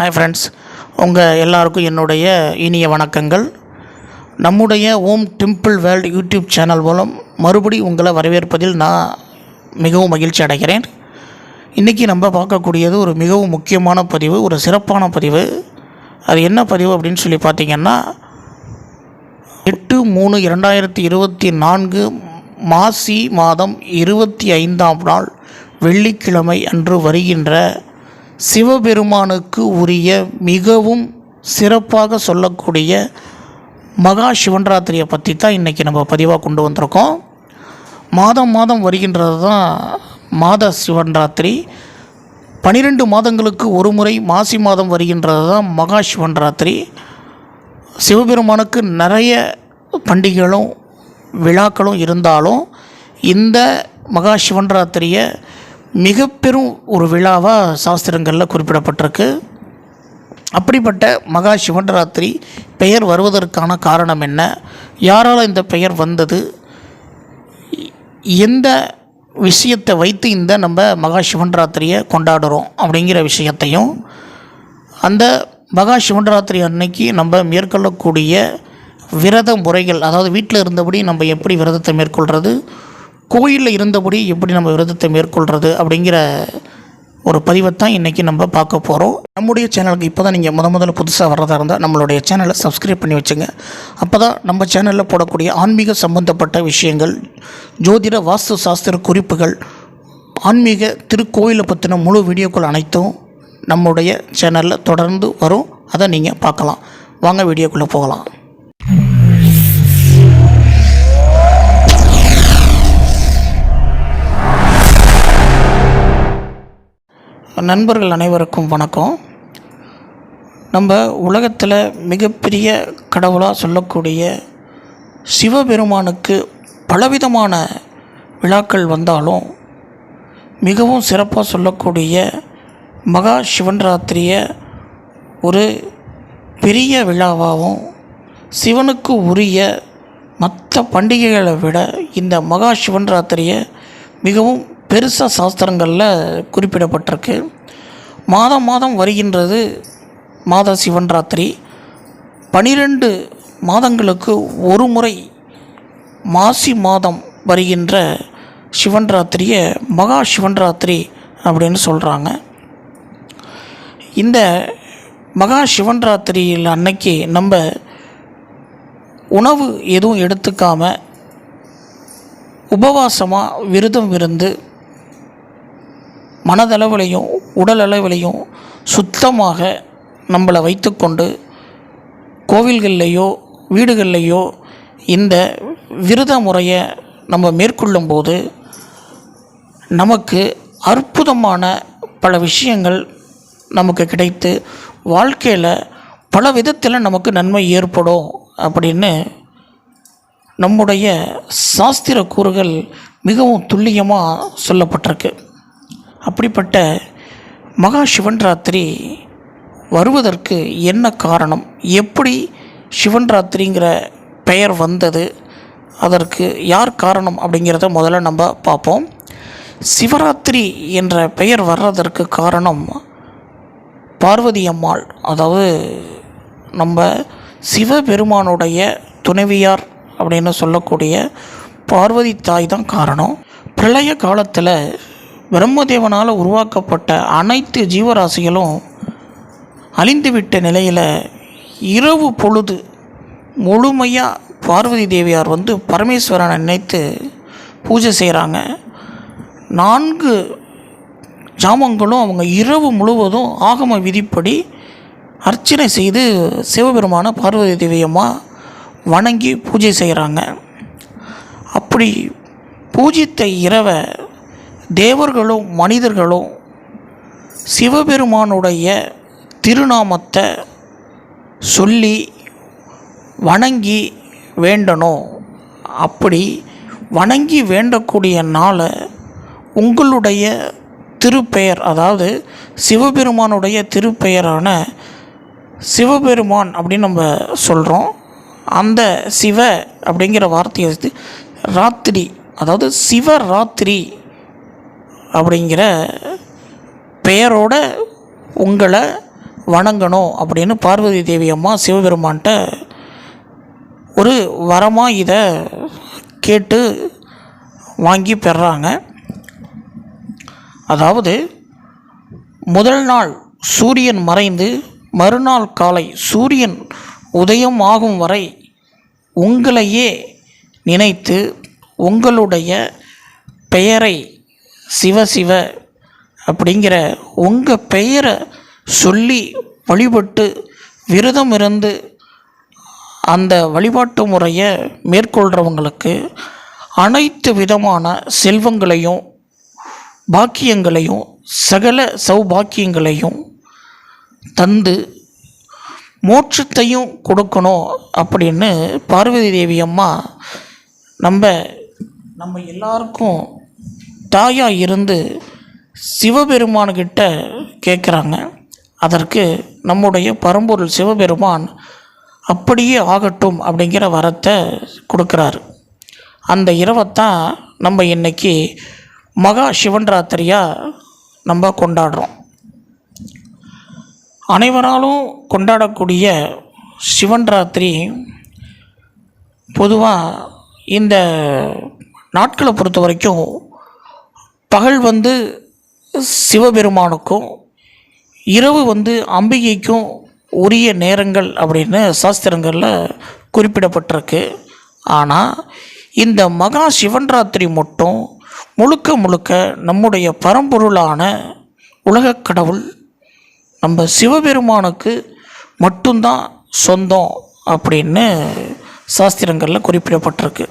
Hi friends உங்கள் எல்லாருக்கும் என்னுடைய இனிய வணக்கங்கள். நம்முடைய Om temple world YouTube channel மூலம் மறுபடி உங்களை வரவேற்பதில் நான் மிகவும் மகிழ்ச்சி அடைகிறேன். இன்றைக்கி நம்ம பார்க்கக்கூடியது ஒரு மிகவும் முக்கியமான பதிவு ஒரு சிறப்பான பதிவு. அது என்ன பதிவு அப்படின்னு சொல்லி பார்த்தீங்கன்னா எட்டு மூணு இரண்டாயிரத்தி இருபத்தி நான்கு மாசி மாதம் இருபத்தி ஐந்தாம் நாள் வெள்ளிக்கிழமை அன்று வருகின்ற சிவபெருமானுக்கு உரிய மிகவும் சிறப்பாக சொல்லக்கூடிய மகா சிவன்ராத்திரியை பற்றி தான் இன்றைக்கி நம்ம பதிவாக கொண்டு வந்திருக்கோம். மாதம் மாதம் வருகின்றது தான் மாத சிவன்ராத்திரி. பனிரெண்டு மாதங்களுக்கு ஒரு முறை மாசி மாதம் வருகின்றது தான் மகா சிவன்ராத்திரி. சிவபெருமானுக்கு நிறைய பண்டிகைகளும் விழாக்களும் இருந்தாலும் இந்த மகா சிவன்ராத்திரியை மிக பெரும் ஒரு விழாவாக சாஸ்திரங்களில் குறிப்பிடப்பட்டிருக்கு. அப்படிப்பட்ட மகா சிவன்ராத்திரி பெயர் வருவதற்கான காரணம் என்ன? யாரால் இந்த பெயர் வந்தது? எந்த விஷயத்தை வைத்து இந்த நம்ம மகா சிவன்ராத்திரியை கொண்டாடுறோம் அப்படிங்கிற விஷயத்தையும் அந்த மகா சிவன்ராத்திரி அன்னைக்கு நம்ம மேற்கொள்ளக்கூடிய விரத முறைகள் அதாவது வீட்டில் இருந்தபடி நம்ம எப்படி விரதத்தை மேற்கொள்கிறது கோயிலில் இருந்தபடி எப்படி நம்ம விரதத்தை மேற்கொள்கிறது அப்படிங்கிற ஒரு பதிவை தான் இன்றைக்கி நம்ம பார்க்க போகிறோம் நம்முடைய சேனலுக்கு இப்போ தான் நீங்கள் முத முதல்ல புதுசாக வர்றதா இருந்தால் நம்மளுடைய சேனலை சப்ஸ்கிரைப் பண்ணி வச்சுங்க. அப்போ தான் நம்ம சேனலில் போடக்கூடிய ஆன்மீக சம்பந்தப்பட்ட விஷயங்கள் ஜோதிட வாஸ்து சாஸ்திர குறிப்புகள் ஆன்மீக திருக்கோயிலை பற்றின முழு வீடியோக்கள் அனைத்தும் நம்முடைய சேனலில் தொடர்ந்து வரும். அதை நீங்கள் பார்க்கலாம். வாங்க வீடியோக்குள்ளே போகலாம். நண்பர்கள் அனைவருக்கும் வணக்கம். நம்ம உலகத்தில் மிகப்பெரிய கடவுளாக சொல்லக்கூடிய சிவபெருமானுக்கு பலவிதமான விழாக்கள் வந்தாலும் மிகவும் சிறப்பாக சொல்லக்கூடிய மகா சிவன்ராத்திரியை ஒரு பெரிய விழாவாகவும் சிவனுக்கு உரிய மற்ற பண்டிகைகளை விட இந்த மகா சிவன்ராத்திரியை மிகவும் பெருசாக சாஸ்திரங்களில் குறிப்பிடப்பட்டிருக்கு. மாதம் மாதம் வருகின்றது மாத சிவன் ராத்திரி. பனிரெண்டு மாதங்களுக்கு ஒரு முறை மாசி மாதம் வருகின்ற சிவன் ராத்திரியை மகா சிவன் ராத்திரி அப்படின்னு சொல்கிறாங்க இந்த மகா சிவன் ராத்திரியில் அன்னைக்கு நம்ம உணவு எதுவும் எடுத்துக்காமல் உபவாசமாக விரதம் இருந்து மனதளவிலையும் உடல் அளவிலையும் சுத்தமாக நம்மளை வைத்துக்கொண்டு கோவில்கள்லேயோ வீடுகள்லேயோ இந்த விரத முறையை நம்ம மேற்கொள்ளும்போது நமக்கு அற்புதமான பல விஷயங்கள் நமக்கு கிடைத்து வாழ்க்கையில் பல விதத்தில் நமக்கு நன்மை ஏற்படும் அப்படின்னு நம்முடைய சாஸ்திர கூறுகள் மிகவும் துல்லியமாக சொல்லப்பட்டிருக்கு. அப்படிப்பட்ட மகா சிவன் ராத்திரி வருவதற்கு என்ன காரணம்? எப்படி சிவன்ராத்திரிங்கிற பெயர் வந்தது? அதற்கு யார் காரணம் அப்படிங்கிறத முதல்ல நம்ம பார்ப்போம். சிவராத்திரி என்ற பெயர் வர்றதற்கு காரணம் பார்வதி அம்மாள். அதாவது நம்ம சிவபெருமானுடைய துணைவியார் அப்படின்னு சொல்லக்கூடிய பார்வதி தாய் தான் காரணம். பிரளய காலத்தில் பிரம்மதேவனால் உருவாக்கப்பட்ட அனைத்து ஜீவராசிகளும் அழிந்துவிட்ட நிலையில் இரவு பொழுது முழுமையாக பார்வதி தேவியார் வந்து பரமேஸ்வரனை நினைத்து பூஜை செய்கிறாங்க நான்கு ஜாமங்களும் அவங்க இரவு முழுவதும் ஆகம விதிப்படி அர்ச்சனை செய்து சிவபெருமான பார்வதி தேவியம்மா வணங்கி பூஜை செய்கிறாங்க அப்படி பூஜித்த இரவை தேவர்களும் மனிதர்களும் சிவபெருமானுடைய திருநாமத்தை சொல்லி வணங்கி வேண்டணும். அப்படி வணங்கி வேண்டக்கூடிய நாளை உங்களுடைய திருப்பெயர் அதாவது சிவபெருமானுடைய திருப்பெயரான சிவபெருமான் அப்படின்னு நம்ம சொல்கிறோம் அந்த சிவ அப்படிங்கிற வார்த்தையை வந்து ராத்திரி அதாவது சிவராத்திரி அப்படிங்கிற பெயரோட உங்களை வணங்கணும் அப்படின்னு பார்வதி தேவி அம்மா சிவபெருமான்கிட்ட ஒரு வரமாக இதை கேட்டு வாங்கி பெறாங்க. அதாவது முதல் நாள் சூரியன் மறைந்து மறுநாள் காலை சூரியன் உதயம் ஆகும் வரை உங்களையே நினைத்து உங்களுடைய பெயரை சிவ சிவ அப்படிங்கிற உங்கள் பெயரை சொல்லி வழிபட்டு விரதம் இருந்து அந்த வழிபாட்டு முறையை மேற்கொள்கிறவங்களுக்கு அனைத்து விதமான செல்வங்களையும் பாக்கியங்களையும் சகல சௌபாக்கியங்களையும் தந்து மோட்சத்தையும் கொடுக்கணும் அப்படின்னு பார்வதி தேவி அம்மா நம்ம நம்ம எல்லாருக்கும் தாயாக இருந்து சிவபெருமான்கிட்ட கேட்குறாங்க அதற்கு நம்முடைய பரம்பொருள் சிவபெருமான் அப்படியே ஆகட்டும் அப்படிங்கிற வரத்தை கொடுக்குறாரு. அந்த இரவைத்தான் நம்ம இன்னைக்கு மகா சிவன்ராத்திரியாக நம்ம கொண்டாடுறோம். அனைவராலும் கொண்டாடக்கூடிய சிவன் ராத்திரி பொதுவாக இந்த நாட்களை பொறுத்த வரைக்கும் பகல் வந்து சிவபெருமானுக்கும் இரவு வந்து அம்பிகைக்கும் உரிய நேரங்கள் அப்படின்னு சாஸ்திரங்களில் குறிப்பிடப்பட்டிருக்கு. ஆனால் இந்த மகா சிவன்ராத்திரி மட்டும் முழுக்க முழுக்க நம்முடைய பரம்பொருளான உலகக் கடவுள் நம்ம சிவபெருமானுக்கு மட்டும்தான் சொந்தம் அப்படின்னு சாஸ்திரங்களில் குறிப்பிடப்பட்டிருக்கு.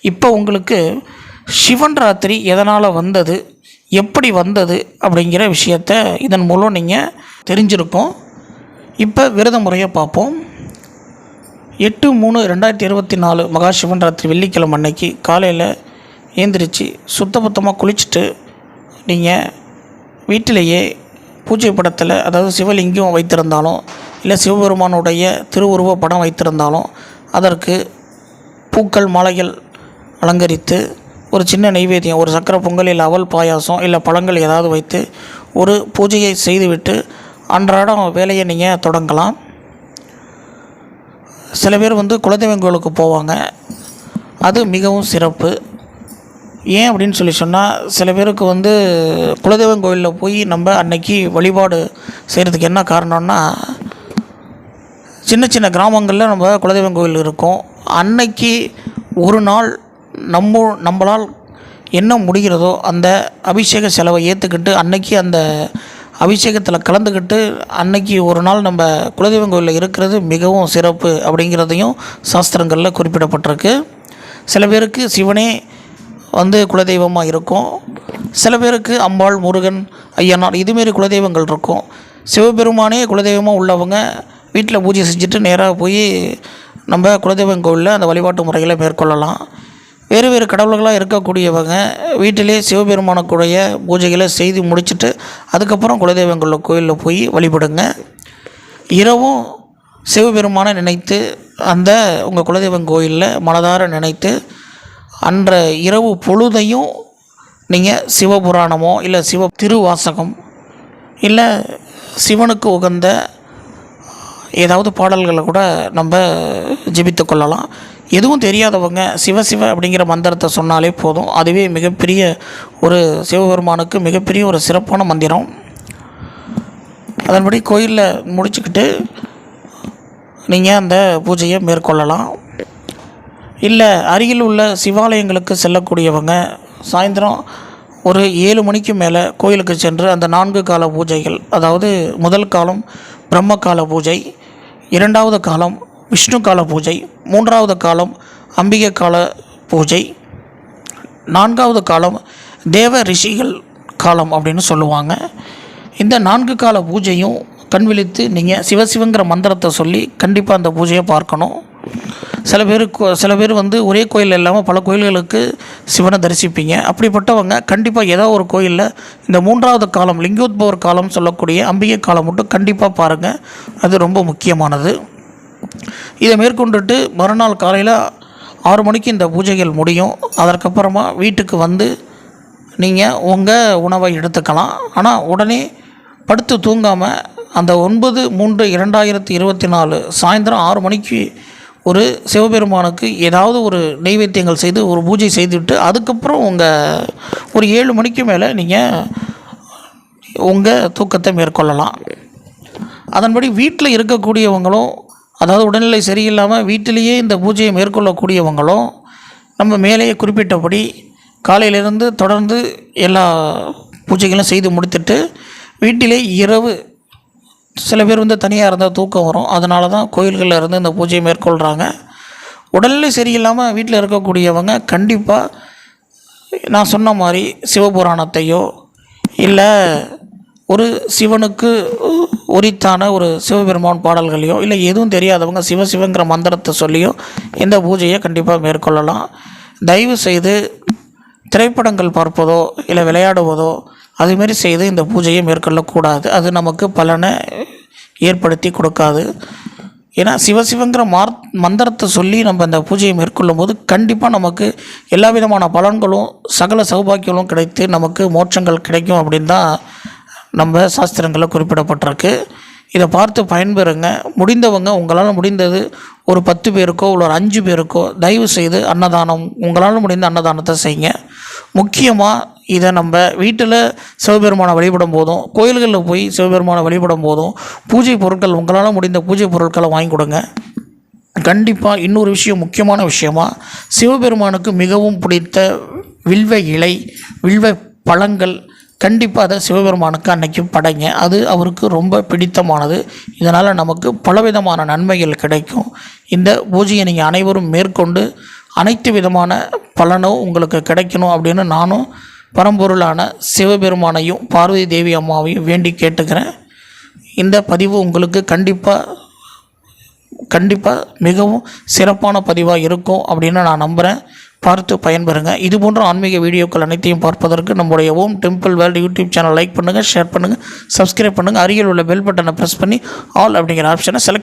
இப்போ உங்களுக்கு சிவன் ராத்திரி எதனால் வந்தது எப்படி வந்தது அப்படிங்கிற விஷயத்த இதன் மூலம் நீங்கள் தெரிஞ்சிருக்கோம் இப்போ விரத முறையை பார்ப்போம். எட்டு மூணு ரெண்டாயிரத்தி இருபத்தி நாலு மகா சிவன் ராத்திரி வெள்ளிக்கிழமை அன்னைக்கு காலையில் ஏந்திரிச்சு சுத்தபத்தமாக குளிச்சுட்டு நீங்கள் வீட்டிலேயே பூஜை படத்தில் அதாவது சிவலிங்கம் வைத்திருந்தாலும் இல்லை சிவபெருமானுடைய திருவுருவ படம் வைத்திருந்தாலும் அதற்கு பூக்கள் மாலைகள் அலங்கரித்து ஒரு சின்ன நைவேத்தியம் ஒரு சக்கரை பொங்கல் இல்லை அவல் பாயாசம் இல்லை பழங்கள் ஏதாவது வைத்து ஒரு பூஜையை செய்துவிட்டு அன்றாடம் வேலையை நீங்கள் தொடங்கலாம். சில பேர் வந்து குலதெய்வம் கோயிலுக்கு போவாங்க. அது மிகவும் சிறப்பு. ஏன் அப்படின்னு சொல்லி சொன்னால் சில பேருக்கு வந்து குலதெய்வம் கோயிலில் போய் நம்ம அன்னைக்கு வழிபாடு செய்கிறதுக்கு என்ன காரணம்னா சின்ன சின்ன கிராமங்களில் நம்ம குலதெய்வம் கோயில் இருக்கும். அன்னைக்கு ஒரு நாள் நம்ம நம்மளால் என்ன முடிகிறதோ அந்த அபிஷேக செலவை ஏற்றுக்கிட்டு அன்னைக்கு அந்த அபிஷேகத்தில் கலந்துக்கிட்டு அன்னைக்கு ஒரு நாள் நம்ம குலதெய்வம் கோயிலில் இருக்கிறது மிகவும் சிறப்பு அப்படிங்கிறதையும் சாஸ்திரங்களில் குறிப்பிடப்பட்டிருக்கு. சில பேருக்கு சிவனே வந்து குலதெய்வமாக இருக்கும். சில பேருக்கு அம்பாள் முருகன் ஐயனார் இதுமாரி குலதெய்வங்கள் இருக்கும். சிவபெருமானே குலதெய்வமாக உள்ளவங்க வீட்டில் பூஜை செஞ்சுட்டு நேராக போய் நம்ம குலதெய்வம் கோவிலில் அந்த வழிபாட்டு முறைகளை மேற்கொள்ளலாம். வேறு வேறு கடவுள்களாக இருக்கக்கூடியவங்க வீட்டிலே சிவபெருமானுக்குடைய பூஜைகளை செய்து முடிச்சுட்டு அதுக்கப்புறம் குலதெய்வங்களில் கோயிலில் போய் வழிபடுங்க. இரவும் சிவபெருமானை நினைத்து அந்த உங்கள் குலதெய்வம் கோயிலில் மனதார நினைத்து அன்ற இரவு பொழுதையும் நீங்கள் சிவபுராணமோ இல்லை சிவ திருவாசகம் இல்லை சிவனுக்கு உகந்த ஏதாவது பாடல்களை கூட நம்ம ஜெபித்து கொள்ளலாம். எதுவும் தெரியாதவங்க சிவ சிவ அப்படிங்கிற மந்திரத்தை சொன்னாலே போதும். அதுவே மிகப்பெரிய ஒரு சிவபெருமானுக்கு மிகப்பெரிய ஒரு சிறப்பான மந்திரம். அதன்படி கோயிலில் முடிச்சுக்கிட்டு நீங்கள் அந்த பூஜையை மேற்கொள்ளலாம். இல்லை அருகில் உள்ள சிவாலயங்களுக்கு செல்லக்கூடியவங்க சாயந்தரம் ஒரு ஏழு மணிக்கு மேலே கோயிலுக்கு சென்று அந்த நான்கு கால பூஜைகள் அதாவது முதல் காலம் பிரம்ம கால பூஜை இரண்டாவது காலம் விஷ்ணு கால பூஜை மூன்றாவது காலம் அம்பிகை கால பூஜை நான்காவது காலம் தேவ ரிஷிகள் காலம் அப்படின்னு சொல்லுவாங்க. இந்த நான்கு கால பூஜையும் கண் விழித்து நீங்கள் சிவசிவங்கிற மந்திரத்தை சொல்லி கண்டிப்பாக அந்த பூஜையை பார்க்கணும். சில பேருக்கு சில பேர் வந்து ஒரே கோயில் இல்லாமல் பல கோயில்களுக்கு சிவனை தரிசிப்பீங்க. அப்படிப்பட்டவங்க கண்டிப்பாக ஏதோ ஒரு கோயிலில் இந்த மூன்றாவது காலம் லிங்கோத்பவர் காலம் சொல்லக்கூடிய அம்பிகை காலம் மட்டும் கண்டிப்பாக பாருங்கள் அது ரொம்ப முக்கியமானது. இதை மேற்கொண்டுட்டு மறுநாள் காலையில் ஆறு மணிக்கு இந்த பூஜைகள் முடியும். அதற்கப்புறமா வீட்டுக்கு வந்து நீங்கள் உங்கள் உணவை எடுத்துக்கலாம். ஆனால் உடனே படுத்து தூங்காமல் அந்த ஒன்பது மூன்று இரண்டாயிரத்தி இருபத்தி நாலு சாயந்தரம் ஆறு மணிக்கு ஒரு சிவபெருமானுக்கு ஏதாவது ஒரு நெய்வேத்தியங்கள் செய்து ஒரு பூஜை செய்துவிட்டு அதுக்கப்புறம் உங்கள் ஒரு ஏழு மணிக்கு மேலே நீங்கள் உங்கள் தூக்கத்தை மேற்கொள்ளலாம். அதன்படி வீட்டில் இருக்கக்கூடியவங்களும் அதாவது உடல்நிலை சரியில்லாமல் வீட்டிலேயே இந்த பூஜையை மேற்கொள்ளக்கூடியவங்களும் நம்ம மேலேயே குறிப்பிட்டபடி காலையிலிருந்து தொடர்ந்து எல்லா பூஜைகளும் செய்து முடித்துட்டு வீட்டிலே இரவு சில பேர் வந்து தனியாக இருந்தால் தூக்கம் வரும். அதனால தான் கோயில்களில் இருந்து இந்த பூஜையை மேற்கொள்கிறாங்க உடல்நிலை சரியில்லாமல் வீட்டில் இருக்கக்கூடியவங்க கண்டிப்பாக நான் சொன்ன மாதிரி சிவபுராணத்தையோ இல்லை ஒரு சிவனுக்கு உரித்தான ஒரு சிவபெருமான் பாடல்களையோ இல்லை எதுவும் தெரியாதவங்க சிவ சிவங்கிற மந்திரத்தை சொல்லியோ இந்த பூஜையை கண்டிப்பாக மேற்கொள்ளலாம். தயவு செய்து திரைப்படங்கள் பார்ப்பதோ இல்லை விளையாடுவதோ அதுமாரி செய்து இந்த பூஜையை மேற்கொள்ளக்கூடாது. அது நமக்கு பலனை ஏற்படுத்தி கொடுக்காது. ஏன்னா சிவசிவங்கிற மார் மந்திரத்தை சொல்லி நம்ம இந்த பூஜையை மேற்கொள்ளும் போது கண்டிப்பாக நமக்கு எல்லா விதமான பலன்களும் சகல சௌபாக்கியங்களும் கிடைத்து நமக்கு மோட்சங்கள் கிடைக்கும் அப்படின்னு தான் நம்ம சாஸ்திரங்களில் குறிப்பிடப்பட்டிருக்கு. இதை பார்த்து பயன்பெறுங்க. முடிந்தவங்க உங்களால் முடிந்தது ஒரு பத்து பேருக்கோ இல்லை ஒரு அஞ்சு பேருக்கோ தயவு செய்து அன்னதானம் உங்களால் முடிந்த அன்னதானத்தை செய்யுங்க. முக்கியமாக இதை நம்ம வீட்டில் சிவபெருமானை வழிபடும் போதும் கோயில்களில் போய் சிவபெருமானை வழிபடும் போதும் பூஜை பொருட்கள் உங்களால் முடிந்த பூஜை பொருட்களை வாங்கி கொடுங்க. கண்டிப்பாக இன்னொரு விஷயம் முக்கியமான விஷயமா சிவபெருமானுக்கு மிகவும் பிடித்த வில்வ இலை வில்வ பழங்கள் கண்டிப்பாக அதை சிவபெருமானுக்கு அன்னைக்கு படைங்க. அது அவருக்கு ரொம்ப பிடித்தமானது. இதனால் நமக்கு பலவிதமான நன்மைகள் கிடைக்கும். இந்த பூஜையை நீங்கள் அனைவரும் மேற்கொண்டு அனைத்து விதமான பலனும் உங்களுக்கு கிடைக்கணும் அப்படின்னு நானும் பரம்பொருளான சிவபெருமானையும் பார்வதி தேவி அம்மாவையும் வேண்டி கேட்டுக்கிறேன். இந்த பதிவு உங்களுக்கு கண்டிப்பாக கண்டிப்பாக மிகவும் சிறப்பான பதிவாக இருக்கும் அப்படின்னு நான் நம்புகிறேன் பார்த்து பயன்பெறுங்க. இது போன்ற ஆன்மீக வீடியோக்கள் அனைத்தையும் பார்ப்பதற்கு நம்முடைய Om temple world YouTube channel like பண்ணுங்கள் ஷேர் பண்ணுங்கள் சப்ஸ்கிரைப் பண்ணுங்கள் அருகில் உள்ள பெல் பட்டனை ப்ரெஸ் பண்ணி ஆல் அப்படிங்கிற ஆப்ஷனை செலக்ட்